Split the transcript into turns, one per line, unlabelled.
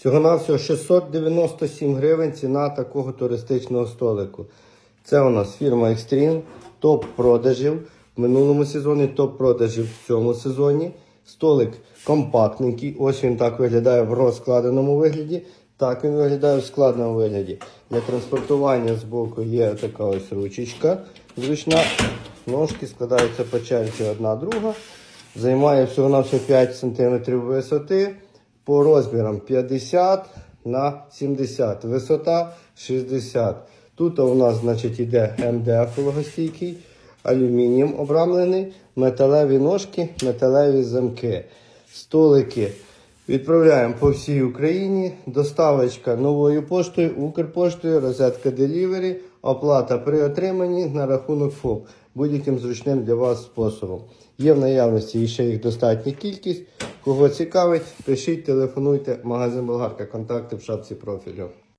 Всього-навсього 697 гривень ціна такого туристичного столику. Це у нас фірма Extreme, топ продажів в минулому сезоні, топ продажів в цьому сезоні. Столик компактненький. Ось він так виглядає в розкладеному вигляді. Так він виглядає в складеному вигляді. Для транспортування з боку є така ось ручечка зручна. Ножки складаються по черзі одна друга. Займає всього на 5 см висоти. По розмірам 50 на 70, висота 60. Тут у нас значить, іде МДФ вологостійкий, алюмінієм обрамлений, металеві ножки, металеві замки. Столики відправляємо по всій Україні. Доставочка новою поштою, Укрпоштою, розетка Delivery, оплата при отриманні на рахунок ФОП будь-яким зручним для вас способом. Є в наявності ще їх достатня кількість. Кого цікавить, пишіть, телефонуйте. Магазин Болгарка. Контакти в шапці профілю.